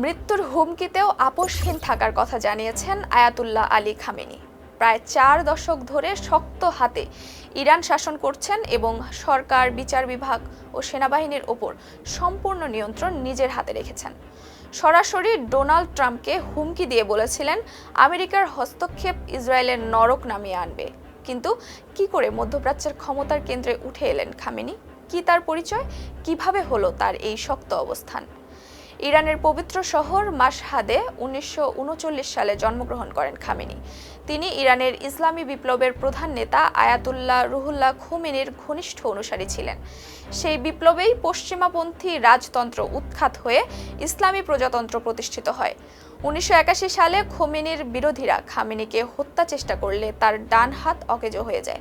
মৃত্যুর হুমকিতেও আপোষহীন থাকার কথা জানিয়েছেন আয়াতুল্লাহ আলী খামেনি। প্রায় চার দশক ধরে শক্ত হাতে ইরান শাসন করছেন এবং সরকার, বিচার বিভাগ ও সেনাবাহিনীর ওপর সম্পূর্ণ নিয়ন্ত্রণ নিজের হাতে রেখেছেন। সরাসরি ডোনাল্ড ট্রাম্পকে হুমকি দিয়ে বলেছিলেন, আমেরিকার হস্তক্ষেপ ইসরায়েলের নরক নামিয়ে আনবে। কিন্তু কি করে মধ্যপ্রাচ্যের ক্ষমতার কেন্দ্রে উঠে এলেন খামেনি? কি তার পরিচয়? কীভাবে হলো তার এই শক্ত অবস্থান? ইরানের পবিত্র শহর মাসহাদে উনিশশো উনচল্লিশ সালে জন্মগ্রহণ করেন খামেনি। তিনি ইরানের ইসলামী বিপ্লবের প্রধান নেতা আয়াতুল্লাহ রুহুল্লাহ খুমেনির ঘনিষ্ঠ অনুসারী ছিলেন। সেই বিপ্লবেই পশ্চিমাপন্থী রাজতন্ত্র উৎখাত হয়ে ইসলামী প্রজাতন্ত্র প্রতিষ্ঠিত হয়। উনিশশো একাশি সালে খোমেনির বিরোধীরা খামেনিকে হত্যা চেষ্টা করলে তার ডান হাত অকেজো হয়ে যায়।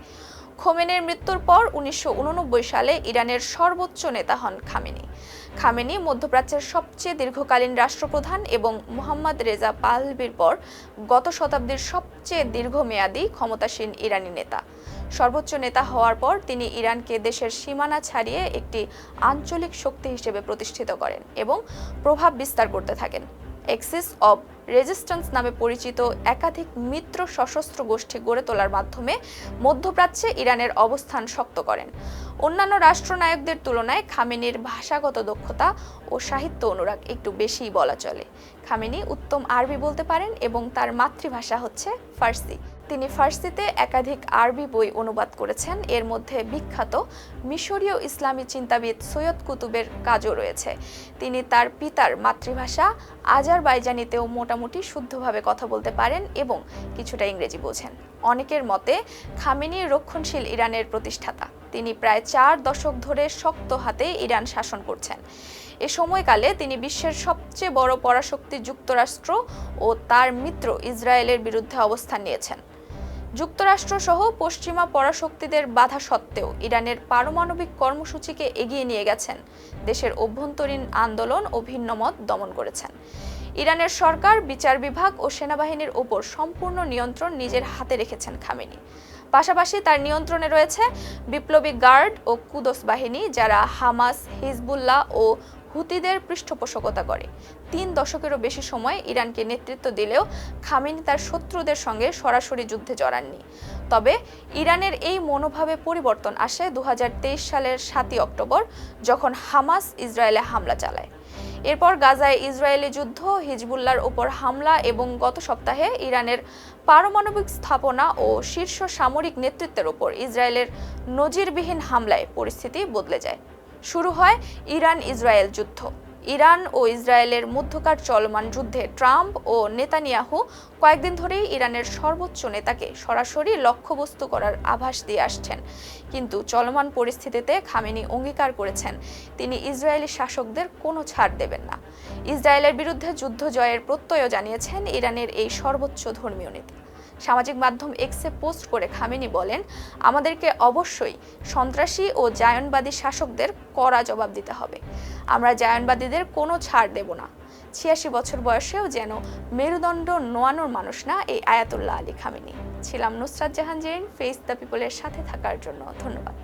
খোমেনের মৃত্যুর পর উনিশশো উননব্বই সালে ইরানের সর্বোচ্চ নেতা হন খামেনি। খামেনি মধ্যপ্রাচ্যের সবচেয়ে দীর্ঘকালীন রাষ্ট্রপ্রধান এবং মোহাম্মদ রেজা পালবির পর গত শতাব্দীর সবচেয়ে দীর্ঘমেয়াদী ক্ষমতাসীন ইরানি নেতা। সর্বোচ্চ নেতা হওয়ার পর তিনি ইরানকে দেশের সীমানা ছাড়িয়ে একটি আঞ্চলিক শক্তি হিসেবে প্রতিষ্ঠিত করেন এবং প্রভাব বিস্তার করতে থাকেন। এক্সিস অব রেজিস্ট্যান্স নামে পরিচিত একাধিক মিত্র সশস্ত্র গোষ্ঠী গড়ে তোলার মাধ্যমে মধ্যপ্রাচ্যে ইরানের অবস্থান শক্ত করেন। অন্যান্য রাষ্ট্রনায়কদের তুলনায় খামেনির ভাষাগত দক্ষতা ও সাহিত্য অনুরাগ একটু বেশিই বলা চলে। খামেনি উত্তম আরবি বলতে পারেন এবং তার মাতৃভাষা হচ্ছে ফার্সি। তিনি ফার্সিতে একাধিক আরবি বই অনুবাদ করেছেন। এর মধ্যে বিখ্যাত মিশরীয় ইসলামী চিন্তাবিদ সৈয়দ কুতুবের কাজও রয়েছে। তিনি তার পিতার মাতৃভাষা আজারবাইজানিতেও মোটামুটি শুদ্ধভাবে কথা বলতে পারেন এবং কিছুটা ইংরেজি বোঝেন। অনেকের মতে, খামেনি রক্ষণশীল ইরানের প্রতিষ্ঠাতা। তিনি প্রায় চার দশক ধরে শক্ত হাতে ইরান শাসন করছেন। এ সময়কালে তিনি বিশ্বের সবচেয়ে বড় পরাশক্তি যুক্তরাষ্ট্র ও তার মিত্র ইসরায়েলের বিরুদ্ধে অবস্থান নিয়েছেন। যুক্তরাষ্ট্র সহ পশ্চিমা পরাশক্তিদের বাধা সত্ত্বেও ইরানের পারমাণবিক কর্মসূচিকে এগিয়ে নিয়ে গেছেন। দেশের অভ্যন্তরীণ আন্দোলন ও ভিন্নমত দমন করেছেন। ইরানের সরকার, বিচার বিভাগ ও সেনাবাহিনীর ওপর সম্পূর্ণ নিয়ন্ত্রণ নিজের হাতে রেখেছেন খামেনি। পাশাপাশি তার নিয়ন্ত্রণে রয়েছে বিপ্লবী গার্ড ও কুদস বাহিনী, যারা হামাস, হিজবুল্লাহ ও হুতিদের পৃষ্ঠপোষকতা করে। তিন দশকেরও বেশি সময় ইরানকে নেতৃত্ব দিলেও খামেনি তার শত্রুদের সঙ্গে সরাসরি যুদ্ধে জড়াননি। তবে ইরানের এই মনোভাবে পরিবর্তন আসে দু হাজার তেইশ সালের সাতই অক্টোবর, যখন হামাস ইসরায়েলে হামলা চালায়। এরপর গাজায় ইসরায়েলি যুদ্ধ হিজবুল্লার ওপর হামলা এবং গত সপ্তাহে ইরানের পারমাণবিক স্থাপনা ও শীর্ষ সামরিক নেতৃত্বের ওপর ইসরায়েলের নজিরবিহীন হামলায় পরিস্থিতি বদলে যায়। শুরু হয় ইরান ইসরায়েল যুদ্ধ। ইরান ও ইসরায়েলের মধ্যকার চলমান যুদ্ধে ট্রাম্প ও নেতানিয়াহু কয়েকদিন ধরেই ইরানের সর্বোচ্চ নেতাকে সরাসরি লক্ষ্যবস্তু করার আভাস দিয়ে আসছেন। কিন্তু চলমান পরিস্থিতিতে খামেনি অঙ্গীকার করেছেন। তিনি ইসরায়েলি শাসকদের কোনো ছাড় দেবেন না। ইসরায়েলের বিরুদ্ধে যুদ্ধ জয়ের প্রত্যয়ও জানিয়েছেন ইরানের এই সর্বোচ্চ ধর্মীয় নেতা। সামাজিক মাধ্যম এক্সে পোস্ট করে খামেনি বলেন, আমাদেরকে অবশ্যই সন্ত্রাসী ও জায়নবাদী শাসকদের কড়া জবাব দিতে হবে। আমরা জায়নবাদীদের কোনো ছাড় দেব না। ছিয়াশি বছর বয়সেও যেন মেরুদণ্ড নোয়ানোর মানুষ না এই আয়াতুল্লাহ আলী খামেনি। ছিলাম নুসরাত জাহান জেরিন ফেস দ্য পিপলের সাথে থাকার জন্য ধন্যবাদ।